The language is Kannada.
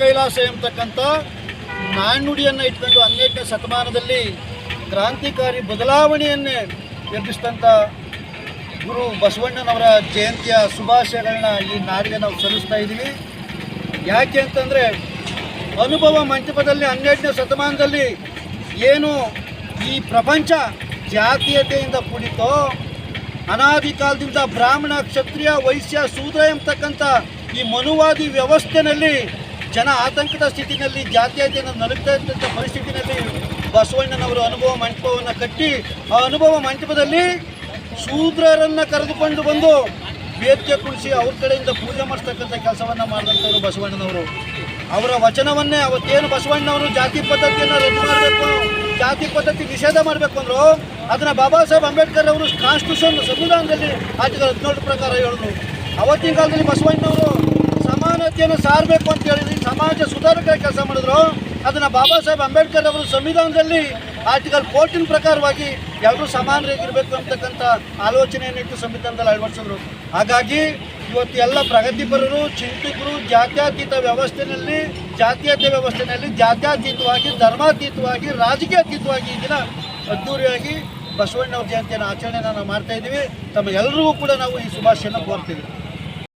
ಕೈಲಾಸ ಎಂಬತಕ್ಕಂಥ ನಾಣ್ಣುಡಿಯನ್ನು ಇಟ್ಕೊಂಡು ಹನ್ನೆರಡನೇ ಶತಮಾನದಲ್ಲಿ ಕ್ರಾಂತಿಕಾರಿ ಬದಲಾವಣೆಯನ್ನೇ ಎಬ್ಬಿಸಿದಂಥ ಗುರು ಬಸವಣ್ಣನವರ ಜಯಂತಿಯ ಶುಭಾಶಯಗಳನ್ನ ಈ ನಾಡಿಗೆ ನಾವು ಸಲ್ಲಿಸ್ತಾ ಇದ್ದೀವಿ. ಯಾಕೆ ಅಂತಂದರೆ ಅನುಭವ ಮಂಟಪದಲ್ಲಿ ಹನ್ನೆರಡನೇ ಶತಮಾನದಲ್ಲಿ ಏನು ಈ ಪ್ರಪಂಚ ಜಾತೀಯತೆಯಿಂದ ಕೂಡಿತೋ ಅನಾದಿ ಕಾಲದಿಂದ ಬ್ರಾಹ್ಮಣ, ಕ್ಷತ್ರಿಯ, ವೈಶ್ಯ ಸೂದ್ರ ಎಂಬತಕ್ಕಂಥ ಈ ಮನುವಾದಿ ವ್ಯವಸ್ಥೆನಲ್ಲಿ ಜನ ಆತಂಕದ ಸ್ಥಿತಿನಲ್ಲಿ ಜಾತ್ಯತೆಯನ್ನು ನಲುಗ್ತಾ ಇದ್ದಂಥ ಪರಿಸ್ಥಿತಿನಲ್ಲಿ ಬಸವಣ್ಣನವರು ಅನುಭವ ಮಂಟಪವನ್ನು ಕಟ್ಟಿ, ಆ ಅನುಭವ ಮಂಟಪದಲ್ಲಿ ಶೂದ್ರರನ್ನು ಕರೆದುಕೊಂಡು ಬಂದು ವೇದ್ಯ ಕುಣಿಸಿ ಅವ್ರ ಕಡೆಯಿಂದ ಪೂಜೆ ಮಾಡಿಸ್ತಕ್ಕಂಥ ಕೆಲಸವನ್ನು ಮಾಡಿದಂಥವ್ರು ಬಸವಣ್ಣನವರು. ಅವರ ವಚನವನ್ನೇ ಅವತ್ತೇನು ಬಸವಣ್ಣನವರು ಜಾತಿ ಪದ್ಧತಿಯನ್ನು ರದ್ದು ಮಾಡಬೇಕು, ಜಾತಿ ಪದ್ಧತಿ ನಿಷೇಧ ಮಾಡಬೇಕು ಅಂದ್ರು, ಅದನ್ನ ಬಾಬಾ ಸಾಹೇಬ್ ಅಂಬೇಡ್ಕರ್ ಅವರು ಕಾನ್ಸ್ಟಿಟ್ಯೂಷನ್ ಸಂವಿಧಾನದಲ್ಲಿ ಆರ್ಟಿಕಲ್ ಹದಿನೇಳು ಪ್ರಕಾರ ಹೇಳಿದ್ರು ಅವತ್ತಿನ ಕಾಲದಲ್ಲಿ ಬಸವಣ್ಣನವರು ಸಮಾನತೆಯನ್ನು ಸಾರಬೇಕು ಅಂತ ಹೇಳಿದ್ರಿ ಸಮಾಜ ಸುಧಾರಕ ಕೆಲಸ ಮಾಡಿದ್ರು. ಅದನ್ನ ಬಾಬಾ ಸಾಹೇಬ್ ಅಂಬೇಡ್ಕರ್ ಅವರು ಸಂವಿಧಾನದಲ್ಲಿ ಆರ್ಟಿಕಲ್ ಫೋರ್ಟೀನ್ ಪ್ರಕಾರವಾಗಿ ಎಲ್ಲರೂ ಸಮಾನರಾಗಿರ್ಬೇಕು ಅಂತಕ್ಕಂಥ ಆಲೋಚನೆಯನ್ನು ಇಟ್ಟು ಸಂವಿಧಾನದಲ್ಲಿ ಅಳವಡಿಸಿದ್ರು. ಹಾಗಾಗಿ ಇವತ್ತು ಎಲ್ಲ ಪ್ರಗತಿಪರರು, ಚಿಂತಕರು, ಜಾತ್ಯಾತೀತ ವ್ಯವಸ್ಥೆಯಲ್ಲಿ ಜಾತೀಯತೆ ವ್ಯವಸ್ಥೆಯಲ್ಲಿ ಜಾತ್ಯಾತೀತವಾಗಿ, ಧರ್ಮಾತೀತವಾಗಿ, ರಾಜಕೀಯಾತೀತವಾಗಿ ಈ ದಿನ ಅದ್ಧೂರಿಯಾಗಿ ಬಸವಣ್ಣವ್ರ ಜಯಂತಿಯನ್ನು ಆಚರಣೆಯನ್ನು ನಾವು ಮಾಡ್ತಾ ಇದ್ದೀವಿ. ತಮ್ಮ ಎಲ್ಲರಿಗೂ ಕೂಡ ನಾವು ಈ ಶುಭಾಶಯನ ಕೋರ್ತೀವಿ.